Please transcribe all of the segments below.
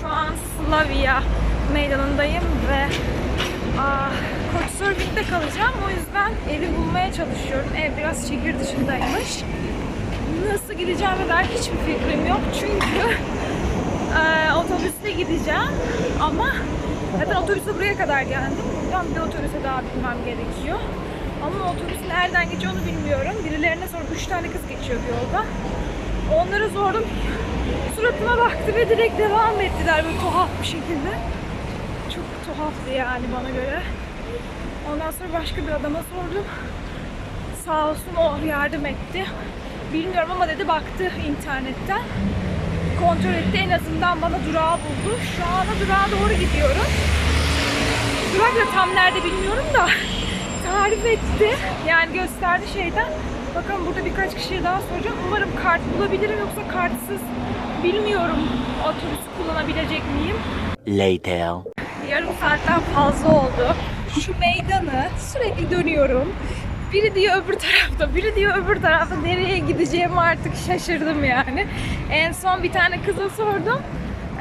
Şu an Slavia meydanındayım ve aa, Couchsurfing'de kalacağım. O yüzden evi bulmaya çalışıyorum. Ev biraz şehir dışındaymış. Nasıl gideceğime dair hiçbir fikrim yok. Çünkü eee otobüsle gideceğim. Ama zaten otobüse buraya kadar geldim. Buradan bir de otobüse daha binmem gerekiyor. Ama otobüs nereden geçiyor onu bilmiyorum. Birilerine sordum. Üç tane kız geçiyor yolda. Onlara sordum. Suratıma baktı ve direkt devam ettiler böyle tuhaf bir şekilde. Çok tuhaftı yani bana göre. Ondan sonra başka bir adama sordum. Sağ olsun o yardım etti. Bilmiyorum ama dedi baktı internetten. Kontrol etti en azından bana durağı buldu. Şu anda durağa doğru gidiyorum. Durak da tam nerede bilmiyorum da tarif etti. Yani gösterdi şeyden. Bakalım burada birkaç kişiye daha soracağım. Umarım kart bulabilirim yoksa kartsız bilmiyorum otobüs kullanabilecek miyim. Later. Yarım saatten fazla oldu. Şu meydanı sürekli dönüyorum. Biri diyor öbür tarafta, biri diyor öbür tarafta. Nereye gideceğimi artık şaşırdım yani. En son bir tane kıza sordum.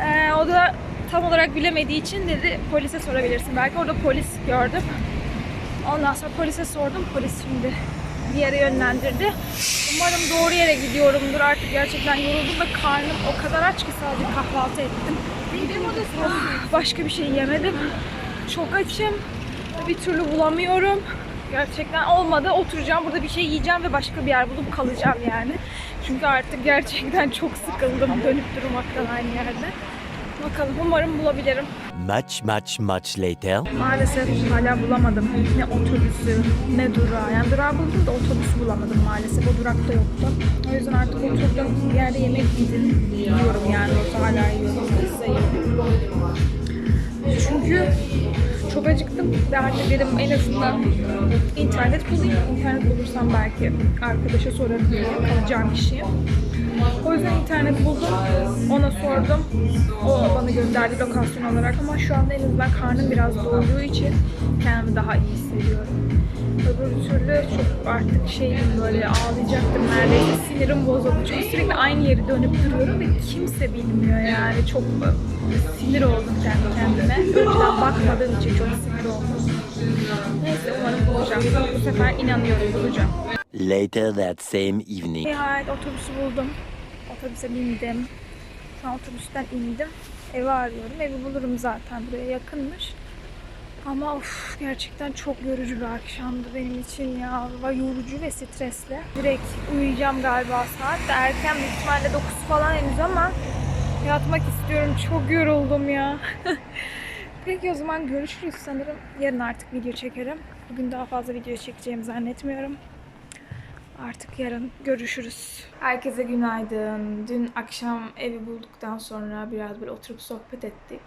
Ee, o da tam olarak bilemediği için dedi polise sorabilirsin. Belki orada polis gördüm. Ondan sonra polise sordum. Polis şimdi bir yere yönlendirdi. Umarım doğru yere gidiyorumdur. Artık gerçekten yoruldum ve karnım o kadar aç ki sadece kahvaltı ettim. Başka bir şey yemedim. Çok açım. Bir türlü bulamıyorum. Gerçekten olmadı. Oturacağım burada bir şey yiyeceğim ve başka bir yer bulup kalacağım yani. Çünkü artık gerçekten çok sıkıldım dönüp durmaktan aynı yerde. Bakalım umarım bulabilirim. Much, much, much later. Maalesef hala bulamadım. Ne otobüsü, ne durağı. Yani durağı buldum da otobüsü bulamadım maalesef. O durakta yoktu. O yüzden artık oturdum. Bir yerde yemek yedim. Yiyorum yani. Hala yiyorum. Pizza yiyorum. Çünkü çok acıktım ve artık dedim en azından internet bulayım. İnternet bulursam belki arkadaşa sorabilirim kalacağım kişiye. O yüzden internet buldum. Ona sordum. O bana gönderdi lokasyon olarak ama şu anda en azından karnım biraz doyduğu için kendimi daha iyi hissediyorum. Öbür türlü çok artık şeyim böyle ağlayacaktım neredeyse sinirim bozuldu. Çünkü sürekli aynı yeri dönüp duruyorum ve kimse bilmiyor yani çok sinir oldum kendi kendime. Önceden bakmadığım için çok sinir oldum. Neyse umarım bulacağım. Bu sefer inanıyorum bulacağım. Later that same evening. Nihayet otobüsü buldum. Otobüse bindim. Şu an otobüsten indim. Evi arıyorum. Evi bulurum zaten. Buraya yakınmış. Ama of gerçekten çok yorucu bir akşamdı benim için ya. Yorucu ve stresli. Direkt uyuyacağım galiba saat erken büyük ihtimalle 9 falan henüz ama yatmak istiyorum. Çok yoruldum ya. Peki o zaman görüşürüz sanırım. Yarın artık video çekerim. Bugün daha fazla video çekeceğimi zannetmiyorum. Artık yarın görüşürüz. Herkese günaydın. Dün akşam evi bulduktan sonra biraz böyle oturup sohbet ettik.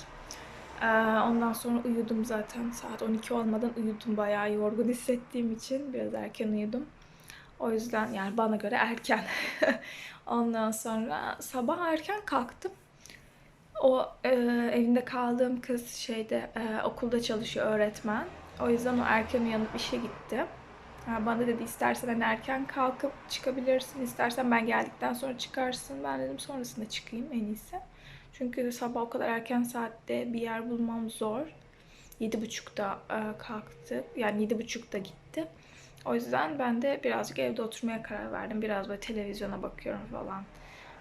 Ee, ondan sonra uyudum zaten. Saat 12 olmadan uyudum. Bayağı yorgun hissettiğim için biraz erken uyudum. O yüzden yani bana göre erken. ondan sonra sabah erken kalktım. O e, evinde kaldığım kız şeyde e, okulda çalışıyor öğretmen. O yüzden o erken uyanıp işe gitti. Ha, bana dedi istersen hani erken kalkıp çıkabilirsin, istersen ben geldikten sonra çıkarsın. Ben dedim sonrasında çıkayım en iyisi. Çünkü sabah o kadar erken saatte bir yer bulmam zor. Yedi buçukta e, kalktı. Yani yedi buçukta gitti. O yüzden ben de birazcık evde oturmaya karar verdim. Biraz böyle televizyona bakıyorum falan.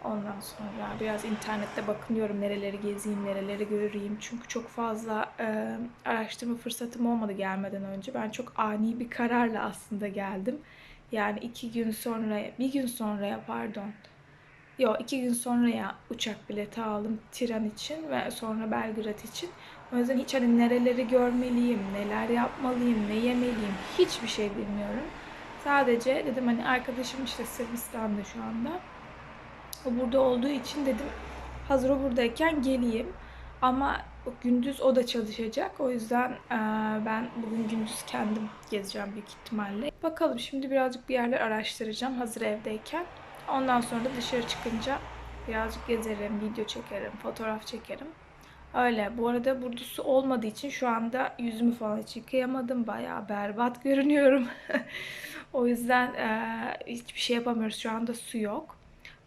Ondan sonra biraz internette bakınıyorum nereleri gezeyim, nereleri göreyim. Çünkü çok fazla e, araştırma fırsatım olmadı gelmeden önce. Ben çok ani bir kararla aslında geldim. Yani iki gün sonra, bir gün sonraya pardon. Yok iki gün sonraya uçak bileti aldım Tiran için ve sonra Belgrad için. O yüzden hiç hani nereleri görmeliyim, neler yapmalıyım, ne yemeliyim hiçbir şey bilmiyorum. Sadece dedim hani arkadaşım işte Sırbistan'da şu anda. O burada olduğu için dedim hazır o buradayken geleyim. Ama gündüz o da çalışacak. O yüzden ben bugün gündüz kendim gezeceğim büyük ihtimalle. Bakalım şimdi birazcık bir yerler araştıracağım hazır evdeyken. Ondan sonra da dışarı çıkınca birazcık gezerim, video çekerim, fotoğraf çekerim. Öyle. Bu arada burada su olmadığı için şu anda yüzümü falan hiç yıkayamadım. Bayağı berbat görünüyorum. O yüzden eee, hiçbir şey yapamıyoruz. Şu anda su yok.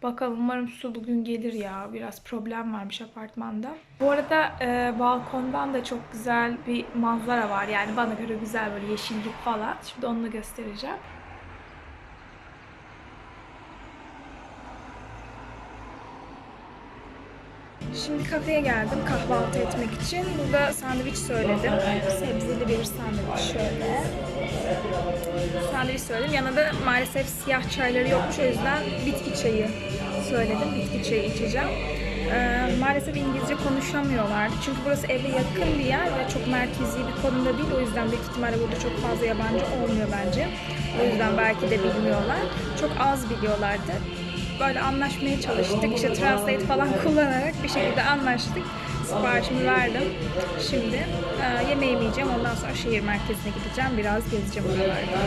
Bakalım umarım su bugün gelir ya. Biraz problem varmış apartmanda. Bu arada eee, balkondan da çok güzel bir manzara var. Yani bana göre güzel böyle yeşillik falan. Şimdi onu da göstereceğim. Şimdi kafeye geldim kahvaltı etmek için. Burada sandviç söyledim. Sebzeli bir sandviç şöyle. Sandviç söyledim. Yanında da maalesef siyah çayları yokmuş. O yüzden bitki çayı söyledim. Bitki çayı içeceğim. Ee, maalesef İngilizce konuşamıyorlar. Çünkü burası eve yakın bir yer ve çok merkezi bir konumda değil. O yüzden büyük ihtimalle burada çok fazla yabancı olmuyor bence. O yüzden belki de bilmiyorlar. Çok az biliyorlardı böyle anlaşmaya çalıştık. İşte translate falan kullanarak bir şekilde anlaştık. Siparişimi verdim. Şimdi e, yemeğimi yiyeceğim. Ondan sonra şehir merkezine gideceğim. Biraz gezeceğim oralarda.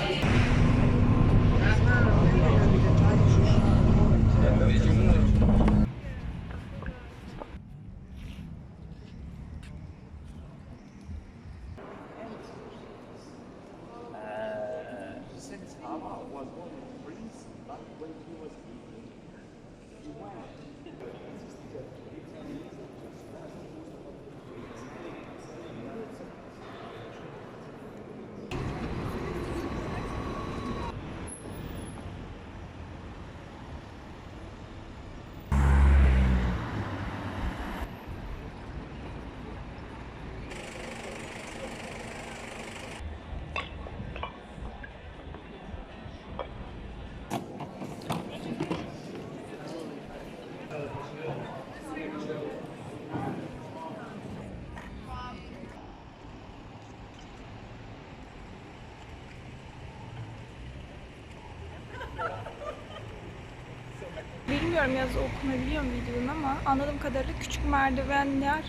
Bilmiyorum yazı okunabiliyor mu videonun ama anladığım kadarıyla küçük merdivenler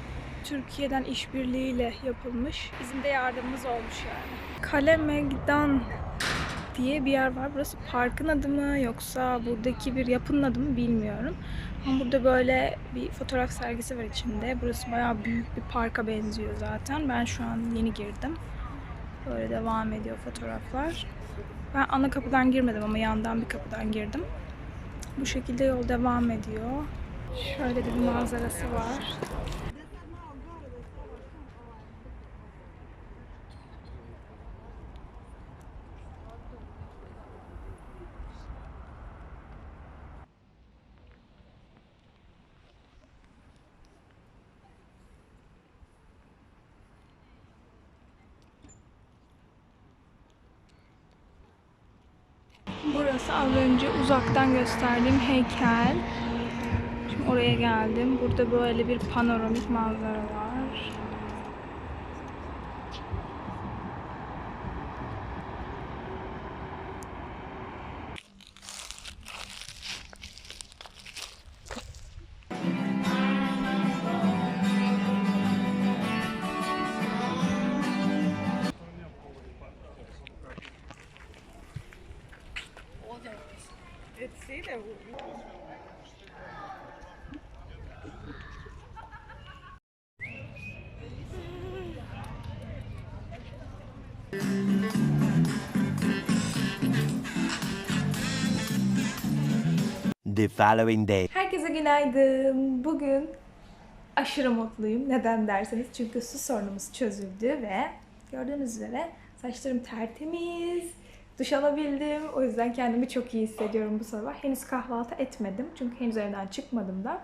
Türkiye'den işbirliğiyle yapılmış. Bizim de yardımımız olmuş yani. Kale Megdan diye bir yer var. Burası parkın adı mı yoksa buradaki bir yapının adı mı bilmiyorum. Ama burada böyle bir fotoğraf sergisi var içinde. Burası bayağı büyük bir parka benziyor zaten. Ben şu an yeni girdim. Böyle devam ediyor fotoğraflar. Ben ana kapıdan girmedim ama yandan bir kapıdan girdim. Bu şekilde yol devam ediyor. Şöyle de bir manzarası var. Burası az önce uzaktan gösterdiğim heykel. Şimdi oraya geldim. Burada böyle bir panoramik manzara var. The following day. Herkese günaydın. Bugün aşırı mutluyum. Neden derseniz çünkü su sorunumuz çözüldü ve gördüğünüz üzere saçlarım tertemiz. Duş alabildim. O yüzden kendimi çok iyi hissediyorum bu sabah. Henüz kahvaltı etmedim. Çünkü henüz evden çıkmadım da.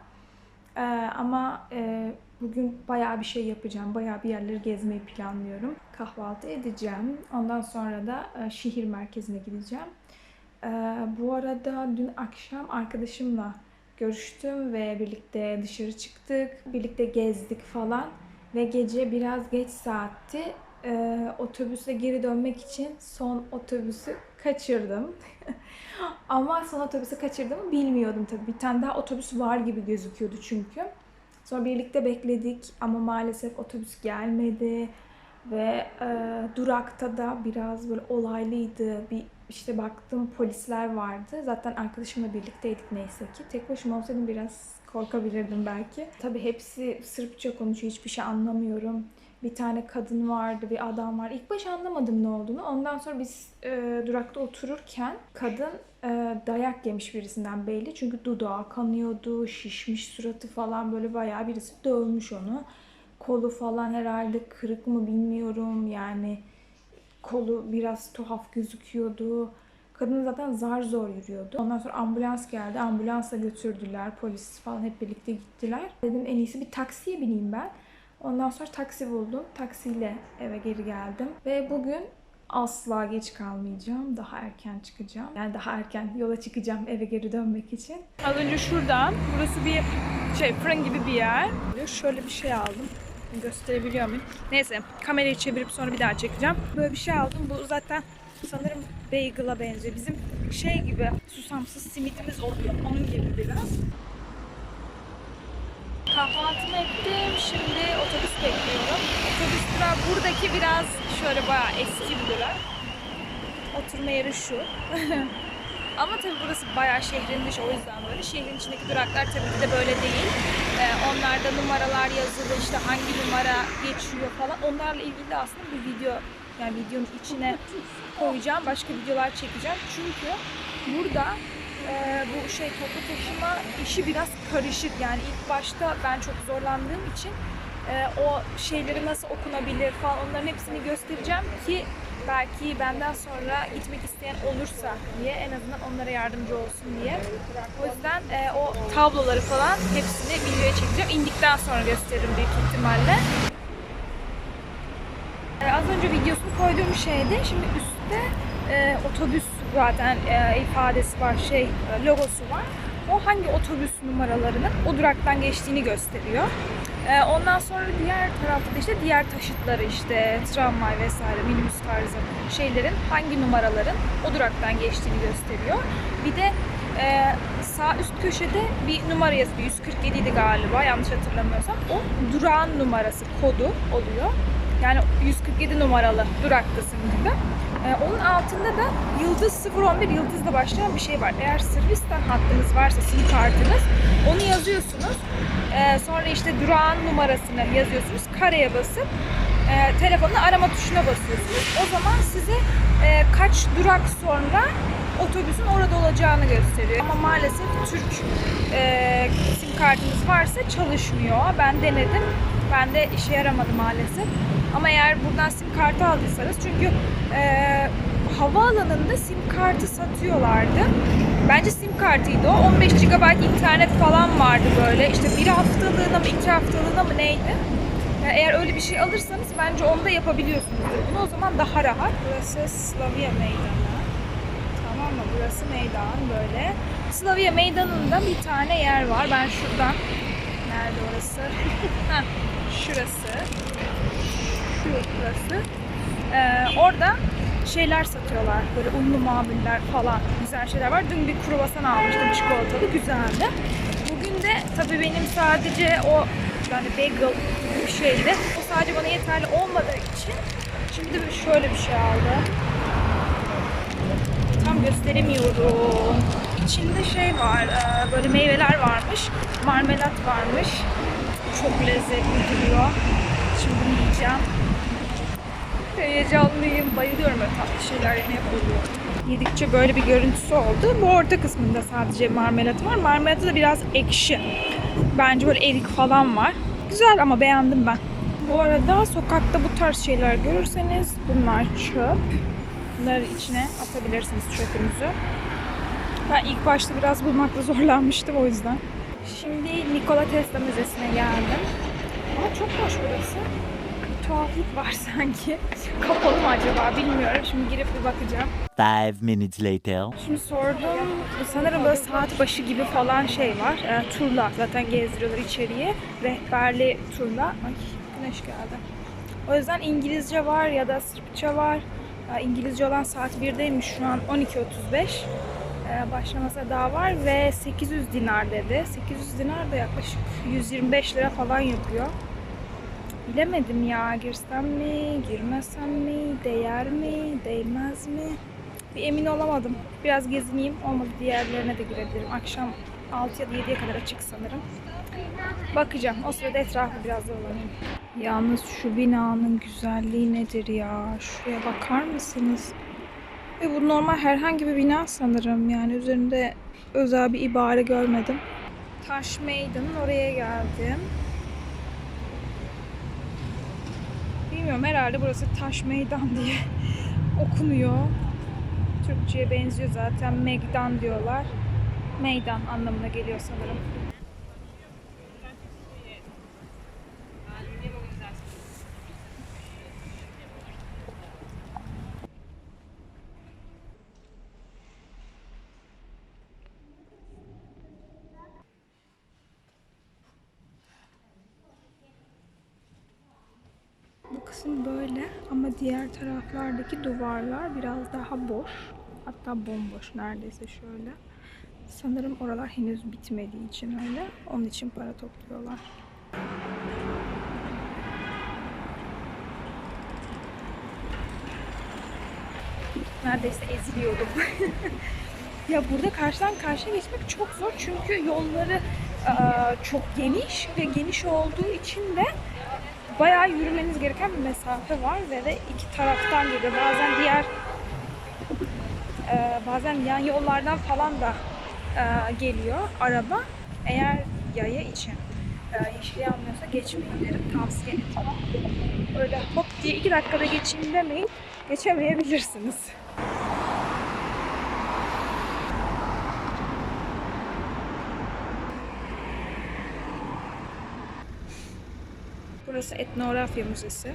Ee, ama e, bugün bayağı bir şey yapacağım. Bayağı bir yerleri gezmeyi planlıyorum. Kahvaltı edeceğim. Ondan sonra da e, şehir merkezine gideceğim. Ee, bu arada dün akşam arkadaşımla görüştüm ve birlikte dışarı çıktık. Birlikte gezdik falan. Ve gece biraz geç saatti. Ee, otobüse geri dönmek için son otobüsü kaçırdım. Ama son otobüsü kaçırdığımı bilmiyordum tabii. Bir tane daha otobüs var gibi gözüküyordu çünkü. Sonra birlikte bekledik ama maalesef otobüs gelmedi. Ve e, durakta da biraz böyle olaylıydı. Bir işte baktım polisler vardı. Zaten arkadaşımla birlikteydik neyse ki. Tek başıma olsaydım biraz korkabilirdim belki. Tabii hepsi Sırpça konuşuyor. Hiçbir şey anlamıyorum. Bir tane kadın vardı, bir adam var. İlk baş anlamadım ne olduğunu. Ondan sonra biz e, durakta otururken kadın e, dayak yemiş birisinden belli. Çünkü dudağı kanıyordu, şişmiş suratı falan böyle bayağı birisi dövmüş onu. Kolu falan herhalde kırık mı bilmiyorum yani kolu biraz tuhaf gözüküyordu. Kadın zaten zar zor yürüyordu. Ondan sonra ambulans geldi. Ambulansa götürdüler. Polis falan hep birlikte gittiler. Dedim en iyisi bir taksiye bineyim ben. Ondan sonra taksi buldum. Taksiyle eve geri geldim. Ve bugün asla geç kalmayacağım. Daha erken çıkacağım. Yani daha erken yola çıkacağım eve geri dönmek için. Az önce şuradan, burası bir şey fırın gibi bir yer. Şöyle bir şey aldım. Gösterebiliyor muyum? Neyse kamerayı çevirip sonra bir daha çekeceğim. Böyle bir şey aldım. Bu zaten sanırım bagel'a benziyor. Bizim şey gibi susamsız simitimiz oluyor. Onun gibi biraz. Kahvaltımı ettim. Şimdi otobüs bekliyorum. Otobüs durağı buradaki biraz şöyle bayağı eski bir durak. Oturma yeri şu. Ama tabii burası bayağı şehrin dışı o yüzden böyle. Şehrin içindeki duraklar tabii ki de böyle değil. Ee, onlarda numaralar yazılı işte hangi numara geçiyor falan. Onlarla ilgili de aslında bir video yani videonun içine koyacağım. Başka videolar çekeceğim. Çünkü burada e, bu şey toplu taşıma işi biraz karışık. Yani ilk başta ben çok zorlandığım için e, o şeyleri nasıl okunabilir falan onların hepsini göstereceğim ki belki benden sonra gitmek isteyen olursa diye en azından onlara yardımcı olsun diye. O yüzden e, o tabloları falan hepsini videoya çekeceğim. İndikten sonra gösteririm büyük ihtimalle. E, az önce videosunu koyduğum şeyde şimdi üstte e, otobüs zaten e, ifadesi var, şey e, logosu var. O hangi otobüs numaralarının o duraktan geçtiğini gösteriyor. E, ondan sonra diğer tarafta da işte diğer taşıtları işte tramvay vesaire minibüs tarzı şeylerin hangi numaraların o duraktan geçtiğini gösteriyor. Bir de e, sağ üst köşede bir numara yazıyor. 147 idi galiba yanlış hatırlamıyorsam. O durağın numarası, kodu oluyor. Yani 147 numaralı duraktasın gibi. Ee, onun altında da yıldız 011 yıldızla başlayan bir şey var. Eğer Sırbistan hattınız varsa sim kartınız onu yazıyorsunuz. Ee, sonra işte durağın numarasını yazıyorsunuz. Kareye basıp e, telefonla arama tuşuna basıyorsunuz. O zaman size e, kaç durak sonra otobüsün orada olacağını gösteriyor. Ama maalesef Türk e, sim kartınız varsa çalışmıyor. Ben denedim. Ben de işe yaramadı maalesef. Ama eğer buradan sim kartı aldıysanız çünkü e, havaalanında sim kartı satıyorlardı. Bence sim kartıydı o. 15 GB internet falan vardı böyle. İşte bir haftalığına mı iki haftalığına mı neydi? Eğer öyle bir şey alırsanız bence onu da yapabiliyorsunuzdur. Bunu o zaman daha rahat. Burası Slavia Meydanı. Tamam mı? Burası meydan böyle. Slavia Meydanı'nda bir tane yer var. Ben şuradan Nerede orası? Şurası. Şu burası. Ee, orada şeyler satıyorlar. Böyle unlu mamuller falan. Güzel şeyler var. Dün bir kruvasan almıştım çikolatalı. Güzeldi. Bugün de tabii benim sadece o yani bagel bir şeydi. O sadece bana yeterli olmadığı için şimdi şöyle bir şey aldım. Tam gösteremiyorum. İçinde şey var, e, böyle meyveler varmış, marmelat varmış. Çok lezzetli duruyor. Şimdi bunu yiyeceğim. Heyecanlıyım, bayılıyorum böyle tatlı şeyler yemeye bayılıyorum. Yedikçe böyle bir görüntüsü oldu. Bu orta kısmında sadece marmelatı var. Marmelatı da biraz ekşi. Bence böyle erik falan var. Güzel ama beğendim ben. Bu arada sokakta bu tarz şeyler görürseniz bunlar çöp. Bunları içine atabilirsiniz çöpünüzü. Ben ilk başta biraz bulmakta zorlanmıştım o yüzden. Şimdi Nikola Tesla Müzesi'ne geldim. Ama çok hoş burası. Bir tuhaflık var sanki. Kapalı mı acaba bilmiyorum. Şimdi girip bir bakacağım. Five minutes later. Şimdi sordum. Sanırım böyle saat başı gibi falan şey var. E, turla zaten gezdiriyorlar içeriye. Rehberli turla. Ay güneş geldi. O yüzden İngilizce var ya da Sırpça var. E, İngilizce olan saat 1'deymiş şu an 12.35. E, başlamasına daha var ve 800 dinar dedi. 800 dinar da yaklaşık 125 lira falan yapıyor. Bilemedim ya girsem mi, girmesem mi, değer mi, değmez mi? Bir emin olamadım. Biraz gezineyim. Olmadı diğerlerine de girebilirim. Akşam 6 ya da 7'ye kadar açık sanırım. Bakacağım. O sırada etrafı biraz dolanayım. Yalnız şu binanın güzelliği nedir ya? Şuraya bakar mısınız? Ve bu normal herhangi bir bina sanırım. Yani üzerinde özel bir ibare görmedim. Taş Meydan'ın oraya geldim. Bilmiyorum herhalde burası Taş Meydan diye okunuyor. Türkçe'ye benziyor zaten. Megdan diyorlar. Meydan anlamına geliyor sanırım. Bu kısım böyle ama diğer taraflardaki duvarlar biraz daha boş. Hatta bomboş neredeyse şöyle. Sanırım oralar henüz bitmediği için öyle. Onun için para topluyorlar. Neredeyse eziliyordum. ya burada karşıdan karşıya geçmek çok zor çünkü yolları çok geniş ve geniş olduğu için de bayağı yürümeniz gereken bir mesafe var ve de iki taraftan geliyor. Bazen diğer e, bazen yan yollardan falan da e, geliyor araba. Eğer yaya için e, yeşil yanmıyorsa geçmeyin derim. Tavsiye etmem. Öyle hop diye iki dakikada geçeyim demeyin. Geçemeyebilirsiniz. Burası Etnografya Müzesi.